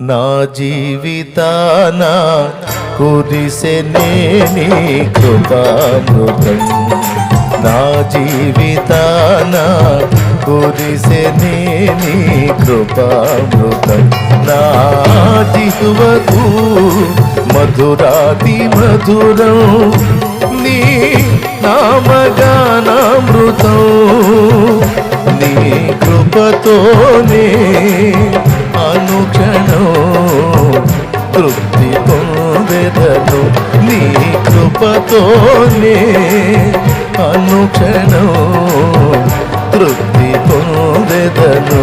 నా జీవితాన కురిసెనే నీ కృపామృతం. నా జీవితాన కురిసెనే నీ కృపామృతం. నా జిహువకు మధురాతి మధురం నీ నామగానామృతం. నీ కృపతోనే తృప్తి పొందెదను నీ కృపతోనే అనుక్షణం. తృప్తి పొందెదను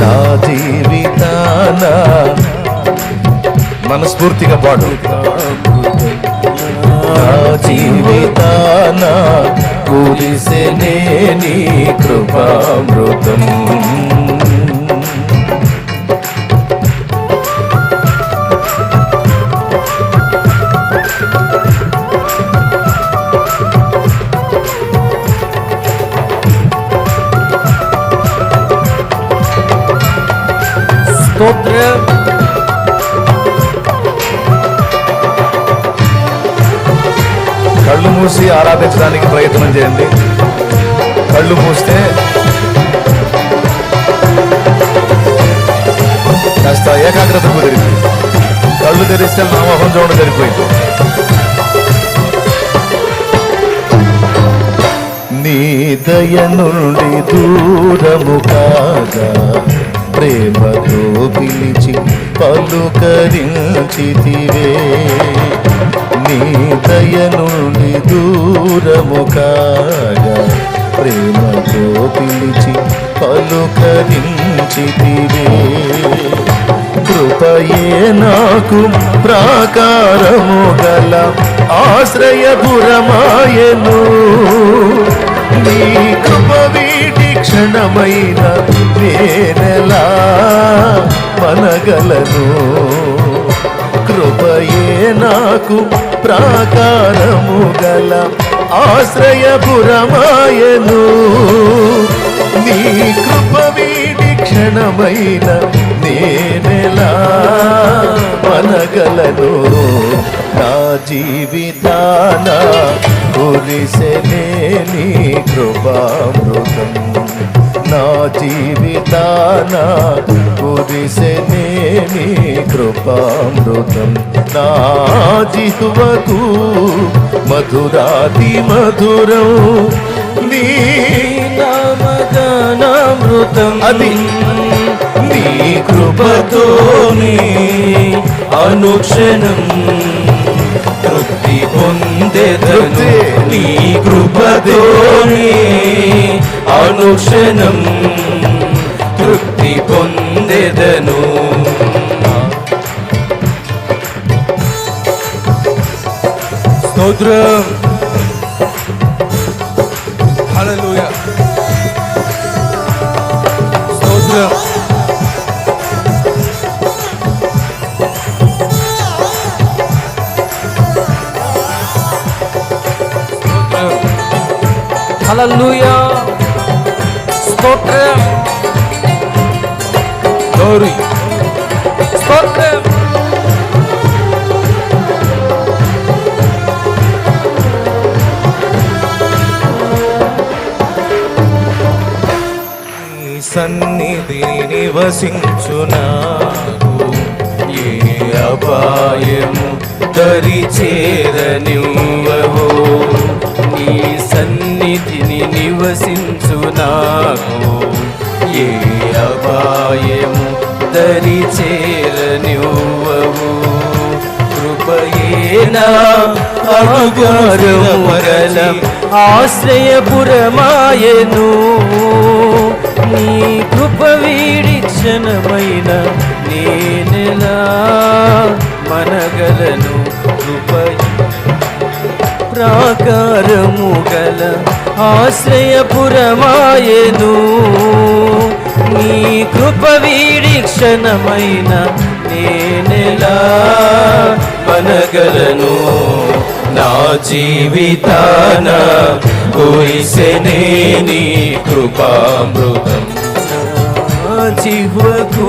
నా జీవితాన మనస్ఫూర్తిగా పాడు. నా జీవితాన కురిసెనే నీ కృపామృతం. మూసి ఆరాధించడానికి ప్రయత్నం చేయండి. కళ్ళు మూస్తే కాస్త ఏకాగ్రత కుదిరింది. కళ్ళు తెరిస్తే నామోహం చూడడం జరిగిపోయింది నీ దయ నుండి దూరము కాగా ప్రేమతో పిలిచి పలుకరించితివే. నీ దయనుండి దూరము కాగా ప్రేమతో పిలిచి పలుకరించితివే. కృపయే నాకు ప్రాకారము గల ఆశ్రయపురమాయను. నీ కృపవీటి క్షణమైన నేనెలా మనగలను కృపయే నాకు ప్రాకారము గల ఆశ్రయపురమాయను. నీ కృపవీటి క్షణమైన నేనెలా మనగలను నా జీవితాన కురిసెనే నీ కృపామృతం. నా జీవితాన కురిసెనే నీ కృపామృతం. నా జిహువకు మధురాతి మధురం. నీ అది. నీ కృపతోనే అనుక్షణం. తృప్తి పొందెదను. నీ కృపతోనే అనుక్షణం తృప్తి పొందెదను. స్తోత్రం. హల్లెలూయా. స్తోత్రం. హల్లెలూయా స్తోత్రం గౌరీ స్తోత్రం సన్నిధి సన్నిధిని నివసించునాకు. ఏ అపాయము దరి చేరనివ్వవు నివసించు నాకు. ఏ అపాయము దరి చేరనివ్వవు. కృపయేనా అగుగారముగల ఆశ్రయపురమాయను నీ కృప వీడిక్షణమైన నేనెలా మనగలను కృప ప్రాకారము గల ఆశ్రయపురమాయను నీ కృప వీడిక్షణమైన నేనెలా మనగలను నా జీవితాన కురిసెనే నీ కృపామృతం. నా జిహ్వకు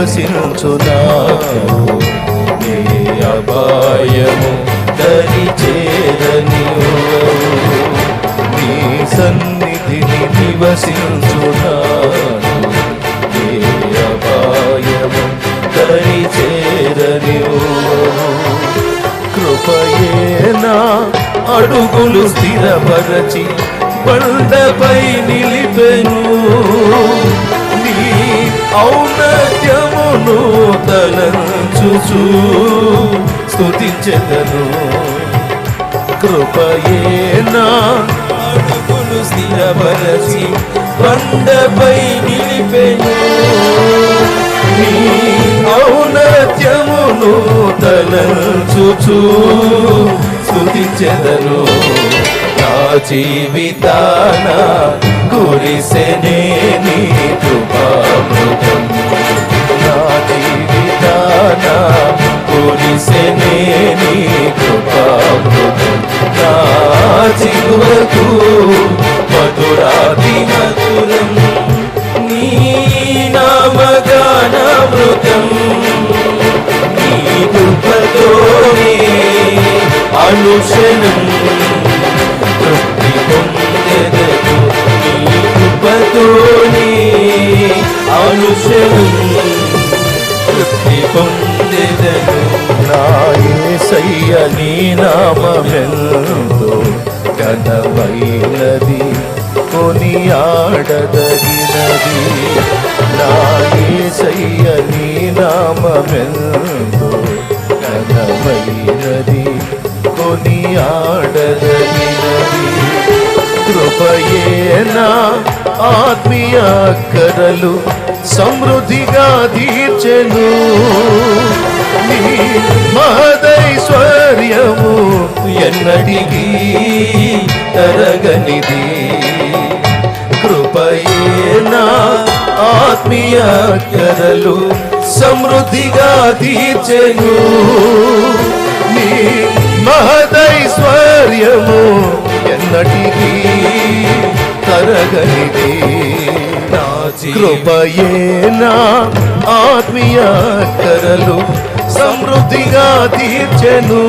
సన్నిధిని నీ అపాయము దరి చేరని నీ సన్నిధిని నివసించునా నీ అపాయము దరి చేరని కృపయేనా అడుగులు స్థిరపరచి బండపై నిలిపెను. ఔన్నత్యమును తలంచుచు స్తుతించెదను. కృపయేనా అడుగులు స్థిరపరచి బండపై నిలిపెను. నీ ఔన్నత్యమును తలంచుచు స్తుతించెదను. నా జీవితానా కురిసెనే నీ కృపామృతం. నా జీవితాన కురిసెనే నీ కృపామృతం. నా చిగువకు మధురాతి మధురం నీ నామగానామృతం నీ కృపతోనే అనుక్షణం కృపతోనే అనుక్షణం తృప్తి పొందెదను. నా యేసయ్య నీ నామమెంతో ఘనమైనది కొనియాడదగినది. నా యేసయ్య నీ నామమెంతో ఘనమైనది కొనియాడదగినది. కృపయేనా ఆత్మీయ కరలు సమృద్ధిగా తీర్చెను. నీ మహదైశ్వర్యము ఎన్నటికీ తరగనిది. కృపయేనా ఆత్మీయ కరలు సమృద్ధిగా తీర్చెను. నీ మహదైశ్వర్యము ఎన్నటికీ తరగనిది నా జీవితం కృపయేనా ఆత్మీయ కరలు సమృద్ధిగా తీర్చెను.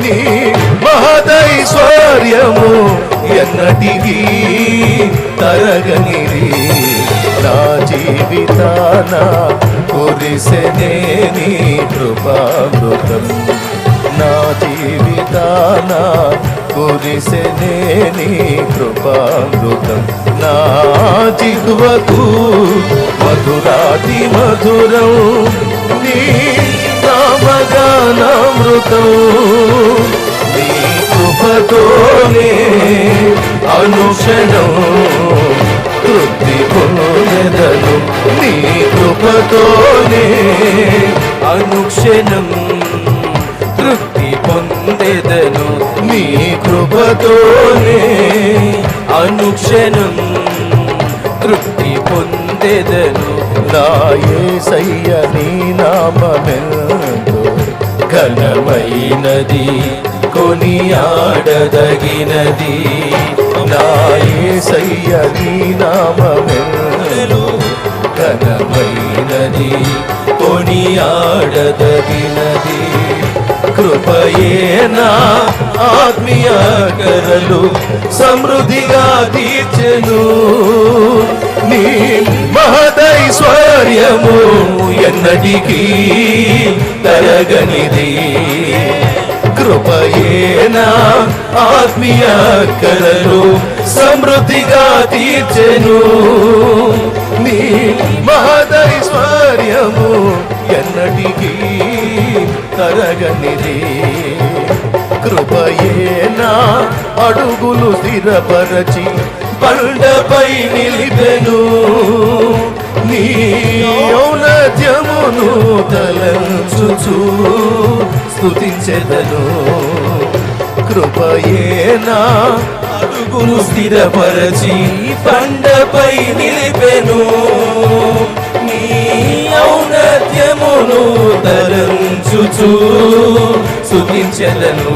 నీ మహదైశ్వర్యము ఎన్నటికీ తరగనిది. నా జీవితాన కురిసెనే నీ కృపామృతం. దానా కురిసెనే నీ కృపామృతం. నా జిగువకు మధురాతి మధురం నీ నామగానామృతం నీ కృపతోనే అనుక్షణం తృప్తి పొందెదను నీ కృపతోనే అనుక్షణం. పొందెదను మీ కృపతోనే అనుక్షణం తృప్తి పొందెదను. నాయే సయ్య నీ నామమెంతో ఘనమైనది కొనియాడదగినది. నాయే సయ్య నీ నామమెంతో ఘనమైనది కొనియాడదగినది కృపయేనా ఆత్మీయ కరలు సమృద్ధిగా తీర్చెను. నీ మహదైశ్వర్యము ఎన్నటికీ తరగనిది కృపయేనా ఆత్మీయ కరలు సమృద్ధిగా తీర్చెను. ఎన్నటికీ తరగనిది. కృపయేనా అడుగులు స్థిరపరచి బండపై నిలిపెను. నీ ఔనత్యమును తలంచుచు స్థుతించెదను కృపయేనా అడుగులు స్థిరపరచి బండపై నిలిపెను. ఔన్నత్యమును తరంచుచు తలంచుచు